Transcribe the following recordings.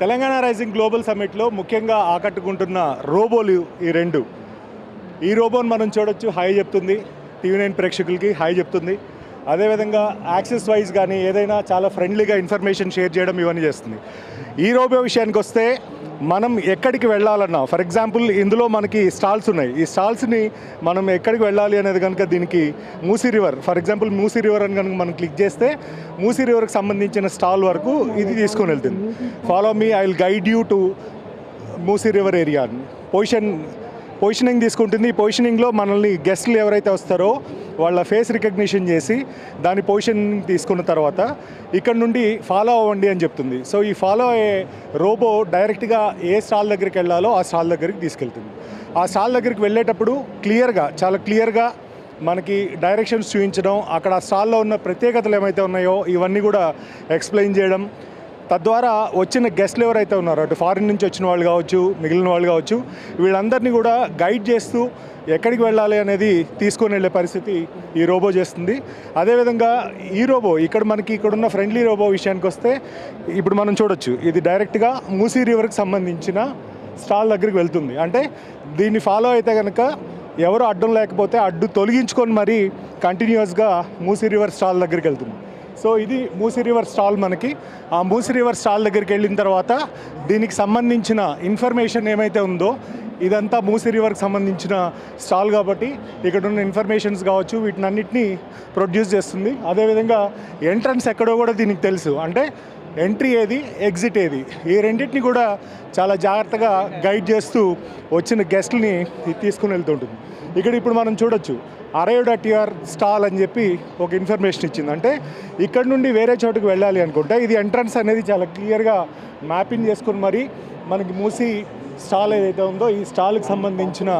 Telangana rising global సమ్మిట్లో ముఖ్యంగా ఆకట్టుకుంటున్న రోబోలు ఈ రెండు. ఈ రోబోని మనం చూడొచ్చు హాయ్ చెప్తుంది. టీవీ నైన్ ప్రేక్షకులకి హాయ్ చెప్తుంది. అదేవిధంగా యాక్సెస్ వైజ్ కానీ ఏదైనా చాలా ఫ్రెండ్లీగా ఇన్ఫర్మేషన్ షేర్ చేయడం ఇవన్నీ చేస్తుంది. ఈ రోబో విషయానికి వస్తే మనం ఎక్కడికి వెళ్ళాలన్నా ఫర్ ఎగ్జాంపుల్ ఇందులో మనకి స్టాల్స్ ఉన్నాయి. ఈ స్టాల్స్ని మనం ఎక్కడికి వెళ్ళాలి అనేది కనుక దీనికి Musi river for example Musi river అని కనుక మనం క్లిక్ చేస్తే మూసీ రివర్కి సంబంధించిన స్టాల్ వరకు ఇది తీసుకొని వెళ్తుంది. Follow me I will guide you to Musi river area position positioning తీసుకుంటుంది. ఈ పొజిషనింగ్లో మనల్ని గెస్ట్లు ఎవరైతే వస్తారో వాళ్ళ ఫేస్ రికగ్నిషన్ చేసి దాని పొజిషన్ తీసుకున్న తర్వాత ఇక్కడ నుండి ఫాలో అవ్వండి అని చెప్తుంది. సో ఈ ఫాలో అయ్యే రోబో డైరెక్ట్గా ఏ స్టాల్ దగ్గరికి వెళ్ళాలో ఆ స్టాల్ దగ్గరికి తీసుకెళ్తుంది. ఆ స్టాల్ దగ్గరికి వెళ్ళేటప్పుడు క్లియర్గా చాలా క్లియర్గా మనకి డైరెక్షన్స్ చూపించడం అక్కడ ఆ స్టాల్లో ఉన్న ప్రత్యేకతలు ఏమైతే ఉన్నాయో ఇవన్నీ కూడా ఎక్స్ప్లెయిన్ చేయడం తద్వారా వచ్చిన గెస్ట్లు ఎవరైతే ఉన్నారో అటు ఫారిన్ నుంచి వచ్చిన వాళ్ళు కావచ్చు మిగిలిన వాళ్ళు కావచ్చు వీళ్ళందరినీ కూడా గైడ్ చేస్తూ ఎక్కడికి వెళ్ళాలి అనేది తీసుకొని వెళ్ళే పరిస్థితి ఈ రోబో చేస్తుంది. అదేవిధంగా ఈ రోబో ఇక్కడ మనకి ఇక్కడ ఉన్న ఫ్రెండ్లీ రోబో విషయానికి వస్తే ఇప్పుడు మనం చూడొచ్చు ఇది డైరెక్ట్గా మూసీ రివర్కి సంబంధించిన స్టాల్ దగ్గరికి వెళ్తుంది. అంటే దీన్ని ఫాలో అయితే కనుక ఎవరు అడ్డం లేకపోతే అడ్డు తొలగించుకొని మరీ కంటిన్యూస్గా మూసీ రివర్ స్టాల్ దగ్గరికి వెళ్తుంది. సో ఇది మూసి రివర్ స్టాల్ మనకి. ఆ మూసి రివర్ స్టాల్ దగ్గరికి వెళ్ళిన తర్వాత దీనికి సంబంధించిన ఇన్ఫర్మేషన్ ఏమైతే ఉందో ఇదంతా మూసి రివర్కి సంబంధించిన స్టాల్ కాబట్టి ఇక్కడ ఉన్న ఇన్ఫర్మేషన్స్ కావచ్చు వీటినన్నిటినీ ప్రొడ్యూస్ చేస్తుంది. అదేవిధంగా ఎంట్రన్స్ ఎక్కడో కూడా దీనికి తెలుసు. అంటే ఎంట్రీ ఏది ఎగ్జిట్ ఏది? ఈ రెండింటిని కూడా చాలా జాగ్రత్తగా గైడ్ చేస్తూ వచ్చిన గెస్ట్ని తీసుకుని వెళ్తుంటుంది. ఇక్కడ ఇప్పుడు మనం చూడొచ్చు అరైవ్డ్ అట్ స్టాల్ అని చెప్పి ఒక ఇన్ఫర్మేషన్ ఇచ్చింది. అంటే ఇక్కడ నుండి వేరే చోటుకు వెళ్ళాలి అనుకుంటే ఇది ఎంట్రన్స్ అనేది చాలా క్లియర్గా మ్యాపింగ్ చేసుకుని మరి మనకి మూసి స్టాల్ ఏదైతే ఉందో ఈ స్టాల్కి సంబంధించిన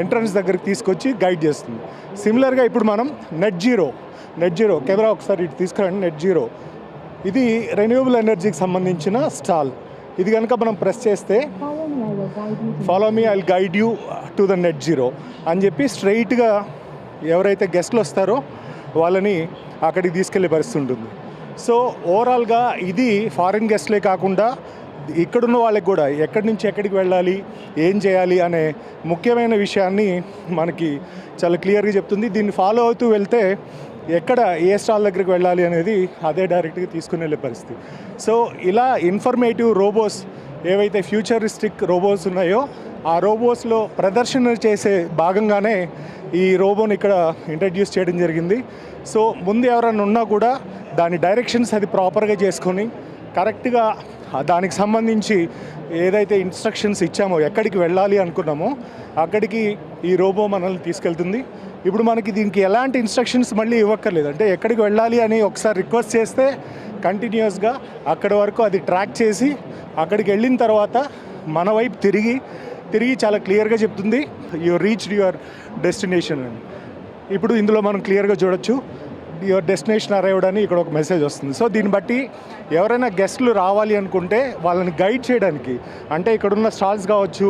ఎంట్రన్స్ దగ్గరికి తీసుకొచ్చి గైడ్ చేస్తుంది. సిమిలర్గా ఇప్పుడు మనం net zero net zero camera ఒకసారి ఇటు తీసుకురండి నెట్ జీరో. ఇది రెన్యూవబుల్ ఎనర్జీకి సంబంధించిన స్టాల్ ఇది కనుక మనం ప్రెస్ చేస్తే follow me I guide you to the net zero అని చెప్పి స్ట్రైట్గా ఎవరైతే గెస్ట్లు వస్తారో వాళ్ళని అక్కడికి తీసుకెళ్ళే పరిస్థితి ఉంటుంది. సో ఓవరాల్గా ఇది ఫారిన్ గెస్ట్లే కాకుండా ఇక్కడున్న వాళ్ళకి కూడా ఎక్కడి నుంచి ఎక్కడికి వెళ్ళాలి ఏం చేయాలి అనే ముఖ్యమైన విషయాన్ని మనకి చాలా క్లియర్గా చెప్తుంది. దీన్ని ఫాలో అవుతూ వెళ్తే ఎక్కడ ఏ స్టాల్ దగ్గరికి వెళ్ళాలి అనేది అదే డైరెక్ట్గా తీసుకుని వెళ్ళే పరిస్థితి. సో ఇలా ఇన్ఫర్మేటివ్ రోబోస్ ఏవైతే ఫ్యూచరిస్టిక్ రోబోస్ ఉన్నాయో ఆ రోబోస్లో ప్రదర్శన చేసే భాగంగానే ఈ రోబోని ఇక్కడ ఇంట్రడ్యూస్ చేయడం జరిగింది. సో ముందు ఎవరైనా ఉన్నా కూడా దాని డైరెక్షన్స్ అది ప్రాపర్గా చేసుకొని కరెక్ట్గా దానికి సంబంధించి ఏదైతే ఇన్స్ట్రక్షన్స్ ఇచ్చామో ఎక్కడికి వెళ్ళాలి అనుకున్నామో అక్కడికి ఈ రోబో మనల్ని తీసుకెళ్తుంది. ఇప్పుడు మనకి దీనికి ఎలాంటి ఇన్స్ట్రక్షన్స్ మళ్ళీ ఇవ్వక్కర్లేదు. అంటే ఎక్కడికి వెళ్ళాలి అని ఒకసారి రిక్వెస్ట్ చేస్తే కంటిన్యూస్గా అక్కడి వరకు అది ట్రాక్ చేసి అక్కడికి వెళ్ళిన తర్వాత మన వైపు తిరిగి తిరిగి చాలా క్లియర్గా చెప్తుంది. యు రీచ్డ్ యువర్ డెస్టినేషన్ అని ఇప్పుడు ఇందులో మనం క్లియర్గా చూడొచ్చు. యువర్ డెస్టినేషన్ అరైవ్డ్ అని ఇక్కడ ఒక మెసేజ్ వస్తుంది. సో దీన్ని బట్టి ఎవరైనా గెస్ట్లు రావాలి అనుకుంటే వాళ్ళని గైడ్ చేయడానికి అంటే ఇక్కడున్న స్టాల్స్ కావచ్చు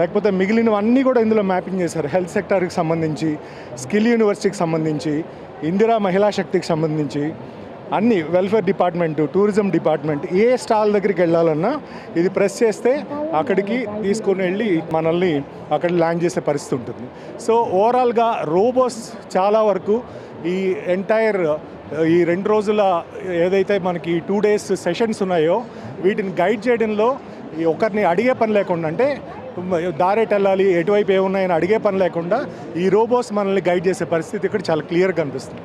లేకపోతే మిగిలినవన్నీ కూడా ఇందులో మ్యాపింగ్ చేశారు. హెల్త్ సెక్టార్కి సంబంధించి స్కిల్ యూనివర్సిటీకి సంబంధించి ఇందిరా మహిళా శక్తికి సంబంధించి అన్ని వెల్ఫేర్ డిపార్ట్మెంట్ టూరిజం డిపార్ట్మెంట్ ఏ స్టాల్ దగ్గరికి వెళ్ళాలన్నా ఇది ప్రెస్ చేస్తే అక్కడికి తీసుకొని వెళ్ళి మనల్ని అక్కడ ల్యాండ్ చేసే పరిస్థితి ఉంటుంది. సో ఓవరాల్గా రోబోస్ చాలా వరకు ఈ ఎంటైర్ uh, ఈ రెండు రోజుల ఏదైతే మనకి టూ డేస్ సెషన్స్ ఉన్నాయో వీటిని గైడ్ చేయడంలో ఈ ఒకరిని అడిగే పని లేకుండా అంటే దారేట్ వెళ్ళాలి ఎటువైపు ఏమున్నాయని అడిగే పని లేకుండా ఈ రోబోస్ మనల్ని గైడ్ చేసే పరిస్థితి ఇక్కడ చాలా క్లియర్గా కనిపిస్తుంది.